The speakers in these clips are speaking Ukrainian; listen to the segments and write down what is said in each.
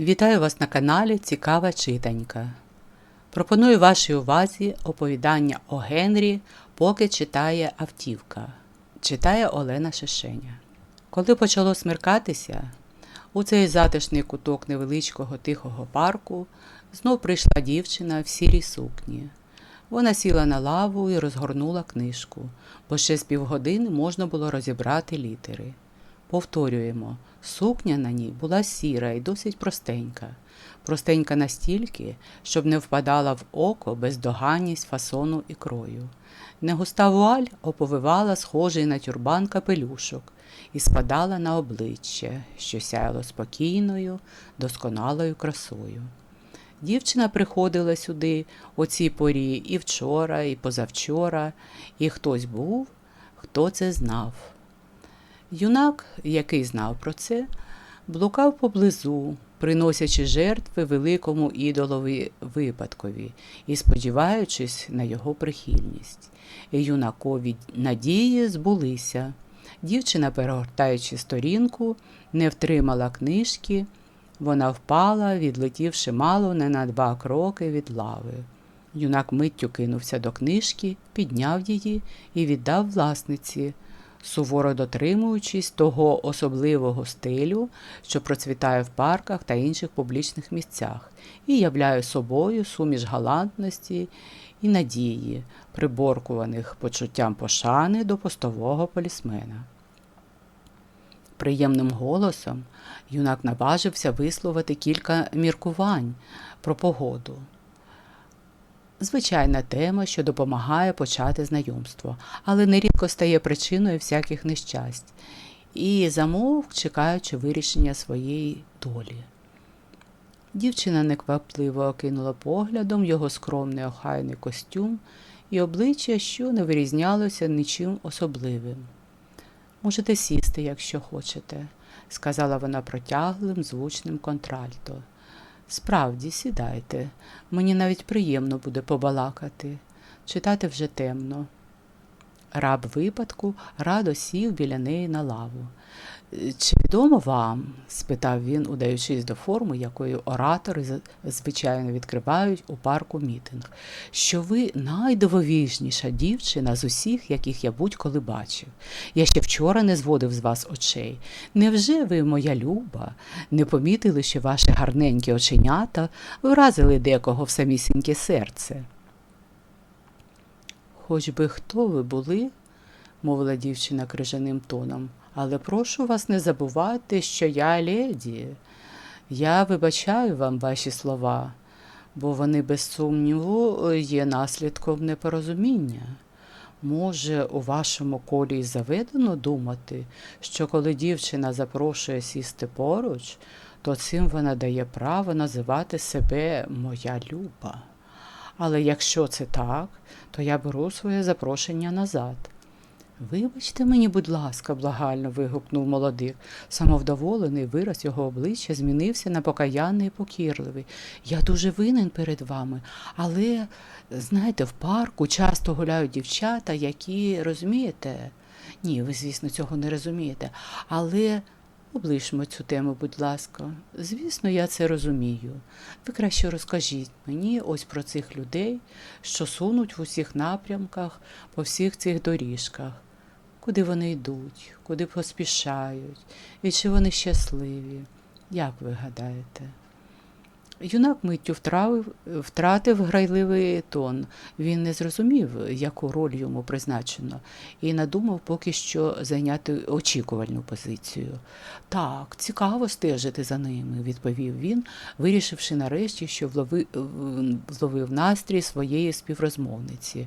Вітаю вас на каналі Цікава читанька. Пропоную вашій увазі оповідання о Генрі, поки читає автівка. Читає Олена Шишеня. Коли почало смеркатися, у цей затишний куток невеличкого тихого парку знов прийшла дівчина в сірій сукні. Вона сіла на лаву і розгорнула книжку, бо ще з півгодини можна було розібрати літери. Повторюємо, сукня на ній була сіра і досить простенька. Простенька настільки, щоб не впадала в око бездоганність фасону і крою. Негуста вуаль оповивала схожий на тюрбан капелюшок і спадала на обличчя, що сяяло спокійною, досконалою красою. Дівчина приходила сюди о цій порі і вчора, і позавчора, і хтось був, хто це знав. Юнак, який знав про це, блукав поблизу, приносячи жертви великому ідолові випадкові і сподіваючись на його прихильність. Юнакові надії збулися. Дівчина, перегортаючи сторінку, не втримала книжки. Вона впала, відлетівши мало не на два кроки від лави. Юнак миттю кинувся до книжки, підняв її і віддав власниці суворо дотримуючись того особливого стилю, що процвітає в парках та інших публічних місцях, і являє собою суміш галантності і надії, приборкуваних почуттям пошани до постового полісмена. Приємним голосом юнак наважився висловити кілька міркувань про погоду звичайна тема, що допомагає почати знайомство, але нерідко стає причиною всяких нещасть і замовк, чекаючи вирішення своєї долі. Дівчина неквапливо окинула поглядом його скромний охайний костюм і обличчя, що не вирізнялося нічим особливим. Можете сісти, якщо хочете, сказала вона протяглим, звучним контральто. Справді, сідайте, мені навіть приємно буде побалакати. Читати вже темно. Раб випадку радо сів біля неї на лаву. Чи відомо вам? спитав він, удаючись до форми, якою оратори звичайно відкривають у парку мітинг, що ви найдивовижніша дівчина з усіх, яких я будь-коли бачив. Я ще вчора не зводив з вас очей. Невже ви, моя люба, не помітили, що ваші гарненькі оченята вразили декого в самісіньке серце? Хоч би хто ви були, мовила дівчина крижаним тоном але прошу вас не забувати, що я леді. Я вибачаю вам ваші слова, бо вони, без сумніву, є наслідком непорозуміння. Може, у вашому колі заведено думати, що коли дівчина запрошує сісти поруч, то цим вона дає право називати себе моя люба. Але якщо це так, то я беру своє запрошення назад. Вибачте мені, будь ласка, благально вигукнув молодик. Самовдоволений вираз його обличчя змінився на покаянний і покірливий. Я дуже винен перед вами, але, знаєте, в парку часто гуляють дівчата, які розумієте? Ні, ви, звісно, цього не розумієте. Але облишмо цю тему, будь ласка. Звісно, я це розумію. Ви краще розкажіть мені ось про цих людей, що сунуть в усіх напрямках по всіх цих доріжках куди вони йдуть, куди поспішають, і чи вони щасливі, як ви гадаєте? Юнак миттю втратив, втратив грайливий тон. Він не зрозумів, яку роль йому призначено, і надумав поки що зайняти очікувальну позицію. Так, цікаво стежити за ними, відповів він, вирішивши нарешті, що вловив настрій своєї співрозмовниці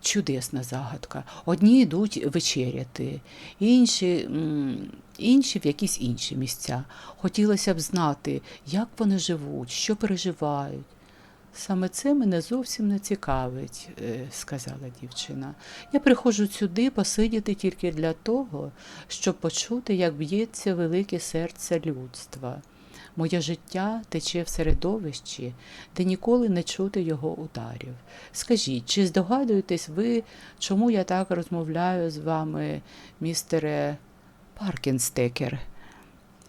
чудесна загадка. Одні йдуть вечеряти, інші інші в якісь інші місця. Хотілося б знати, як вони живуть, що переживають. Саме це мене зовсім не цікавить, е, сказала дівчина. Я приходжу сюди посидіти тільки для того, щоб почути, як б'ється велике серце людства. Моє життя тече в середовищі, де ніколи не чути його ударів. Скажіть, чи здогадуєтесь ви, чому я так розмовляю з вами, містере Паркінстекер?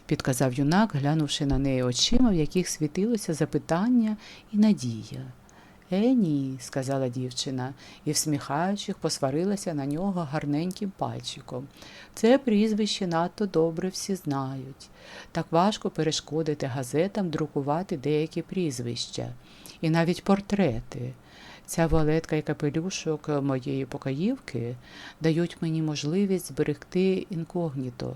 підказав юнак, глянувши на неї очима, в яких світилося запитання і надія. Е, ні, сказала дівчина і, всміхаючись, посварилася на нього гарненьким пальчиком. Це прізвище надто добре всі знають. Так важко перешкодити газетам друкувати деякі прізвища і навіть портрети. Ця вуалетка і капелюшок моєї покоївки дають мені можливість зберегти інкогніто.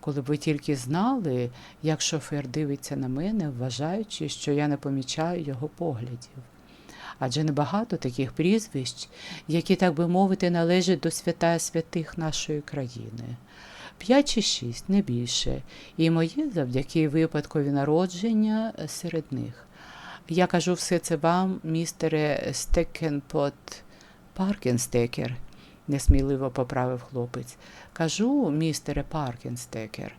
Коли б ви тільки знали, як шофер дивиться на мене, вважаючи, що я не помічаю його поглядів. Адже небагато таких прізвищ, які, так би мовити, належать до свята святих нашої країни. П'ять чи шість, не більше, і моє завдяки випадкові народження серед них. Я кажу все це вам, містере Стекенпот Паркенстекер, несміливо поправив хлопець. Кажу, містере Паркенстекер,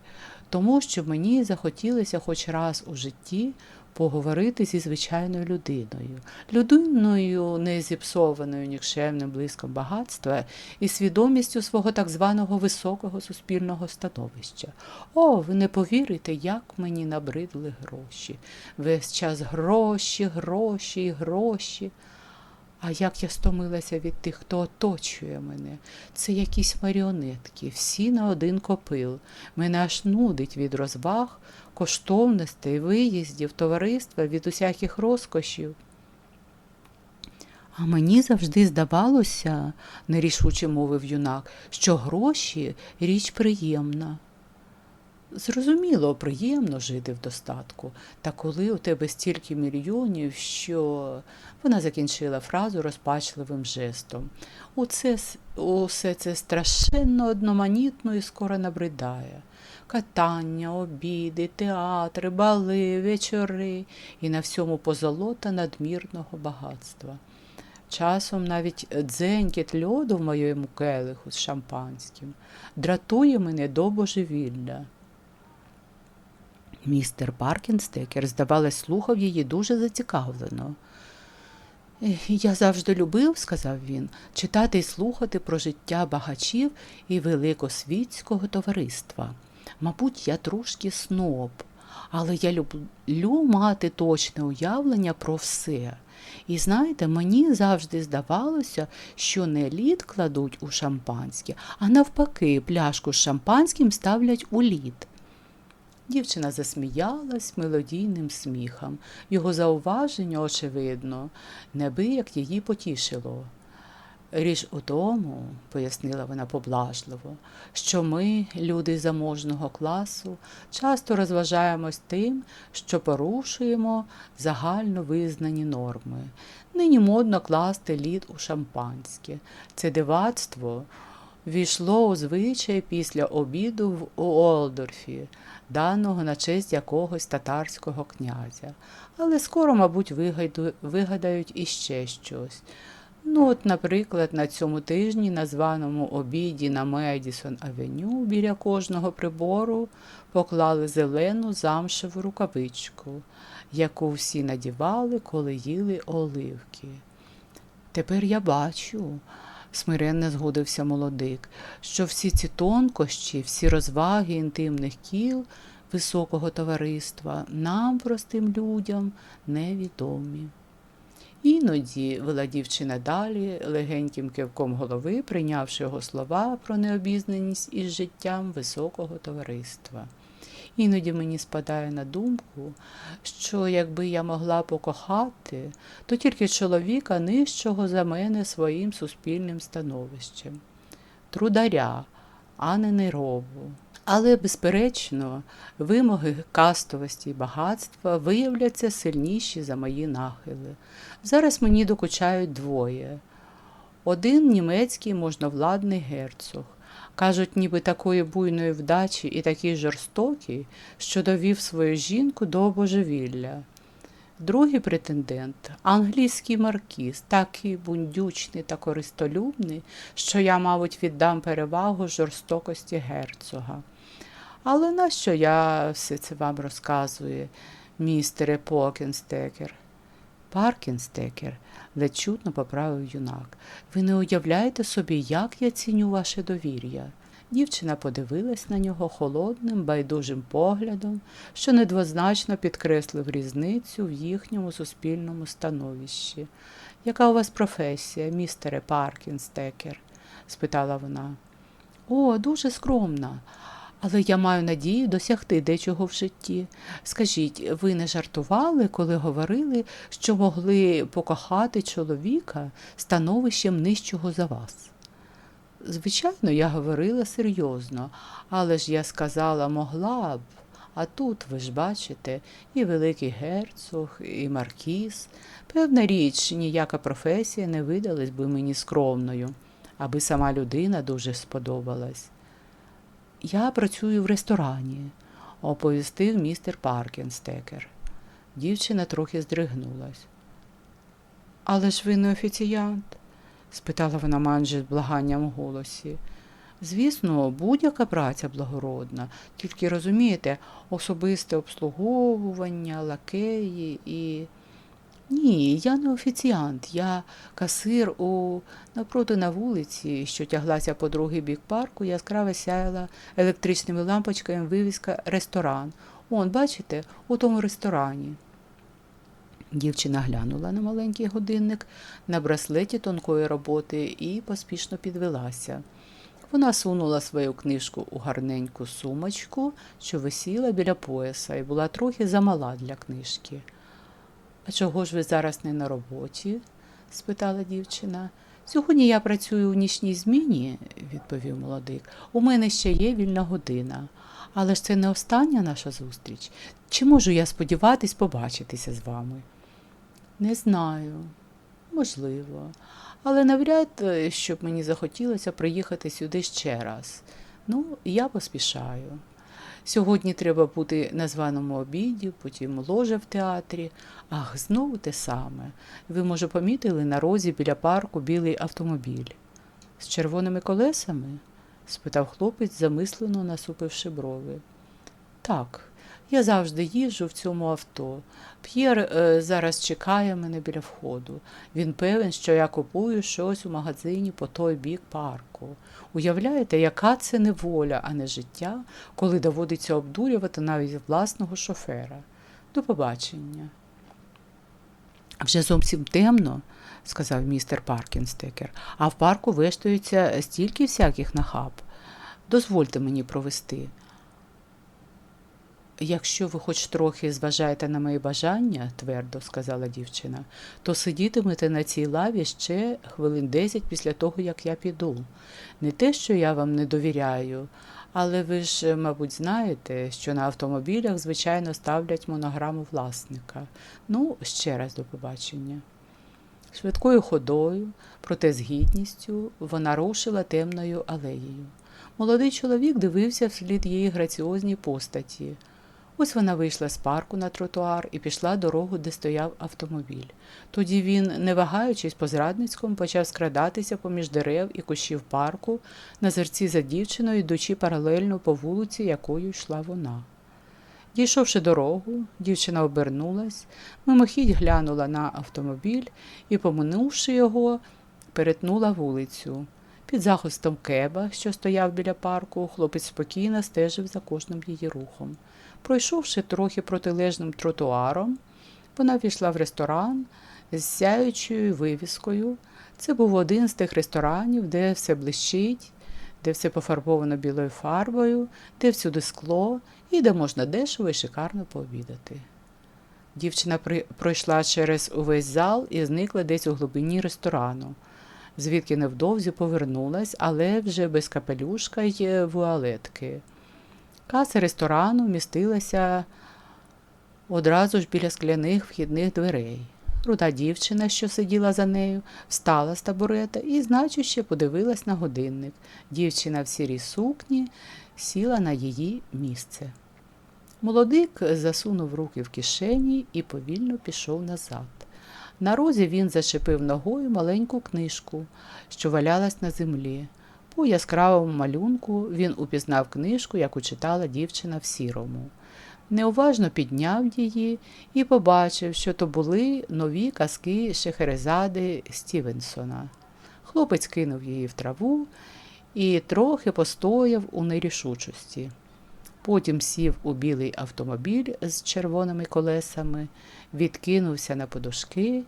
тому що мені захотілося хоч раз у житті поговорити зі звичайною людиною, людиною, не зіпсованою нікчемним блиском багатства і свідомістю свого так званого високого суспільного становища. О, ви не повірите, як мені набридли гроші. Весь час гроші, гроші гроші. А як я стомилася від тих, хто оточує мене. Це якісь маріонетки, всі на один копил. Мене аж нудить від розваг, коштовностей, виїздів, товариства, від усяких розкошів. А мені завжди здавалося, нерішуче мовив юнак, що гроші річ приємна. Зрозуміло, приємно жити в достатку, та коли у тебе стільки мільйонів, що вона закінчила фразу розпачливим жестом. Уце, усе це страшенно одноманітно і скоро набридає. Катання, обіди, театри, бали, вечори і на всьому позолота надмірного багатства. Часом навіть дзенькіт льоду в моєму келиху з шампанським дратує мене до божевілля. Містер Паркінстекер, здавалось, слухав її дуже зацікавлено. Я завжди любив, сказав він, читати і слухати про життя багачів і великосвітського товариства. Мабуть, я трошки сноб, але я люблю мати точне уявлення про все. І знаєте, мені завжди здавалося, що не лід кладуть у шампанське, а навпаки, пляшку з шампанським ставлять у лід. Дівчина засміялась мелодійним сміхом. Його зауваження, очевидно, небияк її потішило. Річ у тому, пояснила вона поблажливо, що ми, люди заможного класу, часто розважаємось тим, що порушуємо загально визнані норми. Нині модно класти лід у шампанське. Це дивацтво війшло у звичай після обіду в Уолдорфі, даного на честь якогось татарського князя. Але скоро, мабуть, вигадають іще щось. Ну, от, наприклад, на цьому тижні на званому обіді на Медісон Авеню біля кожного прибору поклали зелену замшеву рукавичку, яку всі надівали, коли їли оливки. Тепер я бачу, смиренно згодився молодик, що всі ці тонкощі, всі розваги інтимних кіл високого товариства нам, простим людям, невідомі. Іноді вела дівчина далі, легеньким кивком голови, прийнявши його слова про необізнаність із життям високого товариства. Іноді мені спадає на думку, що якби я могла покохати, то тільки чоловіка нижчого за мене своїм суспільним становищем, трударя, а не нерову. Але, безперечно, вимоги кастовості і багатства виявляться сильніші за мої нахили. Зараз мені докучають двоє. Один німецький можновладний герцог. Кажуть, ніби такої буйної вдачі і такий жорстокий, що довів свою жінку до божевілля. Другий претендент англійський маркіз, такий бундючний та користолюбний, що я, мабуть, віддам перевагу жорстокості герцога. Але нащо я все це вам розказую, містере Покенстекер? Паркінстекер, ледь чутно поправив юнак. Ви не уявляєте собі, як я ціню ваше довір'я. Дівчина подивилась на нього холодним, байдужим поглядом, що недвозначно підкреслив різницю в їхньому суспільному становищі. Яка у вас професія, містере Паркінстекер? спитала вона. О, дуже скромна. Але я маю надію досягти дечого в житті. Скажіть, ви не жартували, коли говорили, що могли покохати чоловіка становищем нижчого за вас? Звичайно, я говорила серйозно, але ж я сказала, могла б. А тут, ви ж бачите, і великий герцог, і маркіз. Певна річ, ніяка професія не видалась би мені скромною, аби сама людина дуже сподобалась. Я працюю в ресторані, оповістив містер Паркінстекер. Дівчина трохи здригнулась. Але ж ви не офіціянт? спитала вона майже з благанням в голосі. Звісно, будь-яка праця благородна, тільки розумієте, особисте обслуговування, лакеї і. Ні, я не офіціант, я касир у навпроти на вулиці, що тяглася по другий бік парку, яскраво сяяла електричними лампочками вивіска ресторан. Он, бачите, у тому ресторані. Дівчина глянула на маленький годинник на браслеті тонкої роботи і поспішно підвелася. Вона сунула свою книжку у гарненьку сумочку, що висіла біля пояса, і була трохи замала для книжки. А чого ж ви зараз не на роботі? спитала дівчина. Сьогодні я працюю у нічній зміні, відповів молодик. У мене ще є вільна година. Але ж це не остання наша зустріч. Чи можу я сподіватись побачитися з вами? Не знаю, можливо, але навряд, е, щоб мені захотілося приїхати сюди ще раз. Ну, я поспішаю. Сьогодні треба бути на званому обіді, потім ложа в театрі. Ах, знову те саме. Ви, може, помітили на розі біля парку білий автомобіль. З червоними колесами? спитав хлопець, замислено насупивши брови. Так, я завжди їжджу в цьому авто. П'єр е, зараз чекає мене біля входу. Він певен, що я купую щось у магазині по той бік парку. Уявляєте, яка це неволя, а не життя, коли доводиться обдурювати навіть власного шофера. До побачення. Вже зовсім темно, сказав містер Паркінстекер, а в парку вештаються стільки всяких нахаб. Дозвольте мені провести. Якщо ви хоч трохи зважаєте на мої бажання, твердо сказала дівчина, то сидітимете на цій лаві ще хвилин десять після того, як я піду. Не те, що я вам не довіряю, але ви ж, мабуть, знаєте, що на автомобілях, звичайно, ставлять монограму власника. Ну, ще раз до побачення. Швидкою ходою, проте з гідністю, вона рушила темною алеєю. Молодий чоловік дивився вслід її граціозній постаті. Ось вона вийшла з парку на тротуар і пішла дорогу, де стояв автомобіль. Тоді він, не вагаючись по зрадницькому, почав скрадатися поміж дерев і кущів парку на зерці за дівчиною, йдучи паралельно по вулиці, якою йшла вона. Дійшовши дорогу, дівчина обернулась, мимохідь глянула на автомобіль і, поминувши його, перетнула вулицю. Під захистом кеба, що стояв біля парку, хлопець спокійно стежив за кожним її рухом. Пройшовши трохи протилежним тротуаром, вона війшла в ресторан з сяючою вивіскою. Це був один з тих ресторанів, де все блищить, де все пофарбовано білою фарбою, де всюди скло і де можна дешево і шикарно пообідати. Дівчина пройшла через увесь зал і зникла десь у глибині ресторану, звідки невдовзі повернулась, але вже без капелюшка й вуалетки. Каса ресторану містилася одразу ж біля скляних вхідних дверей. Руда дівчина, що сиділа за нею, встала з табурета і, значуще, подивилась на годинник. Дівчина в сірій сукні сіла на її місце. Молодик засунув руки в кишені і повільно пішов назад. На розі він зачепив ногою маленьку книжку, що валялась на землі. У яскравому малюнку він упізнав книжку, яку читала дівчина в сірому. Неуважно підняв її і побачив, що то були нові казки Шехерезади Стівенсона. Хлопець кинув її в траву і трохи постояв у нерішучості. Потім сів у білий автомобіль з червоними колесами, відкинувся на подушки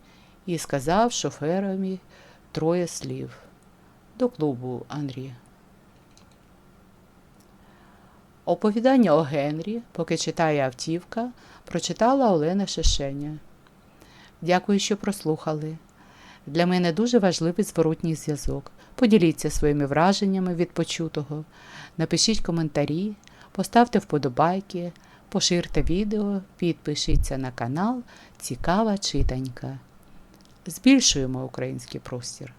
і сказав шоферові троє слів. До клубу, Андрі. Оповідання о Генрі, поки читає автівка, прочитала Олена Шишеня. Дякую, що прослухали. Для мене дуже важливий зворотній зв'язок. Поділіться своїми враженнями від почутого, напишіть коментарі, поставте вподобайки, поширте відео, підпишіться на канал Цікава читанька. Збільшуємо український простір.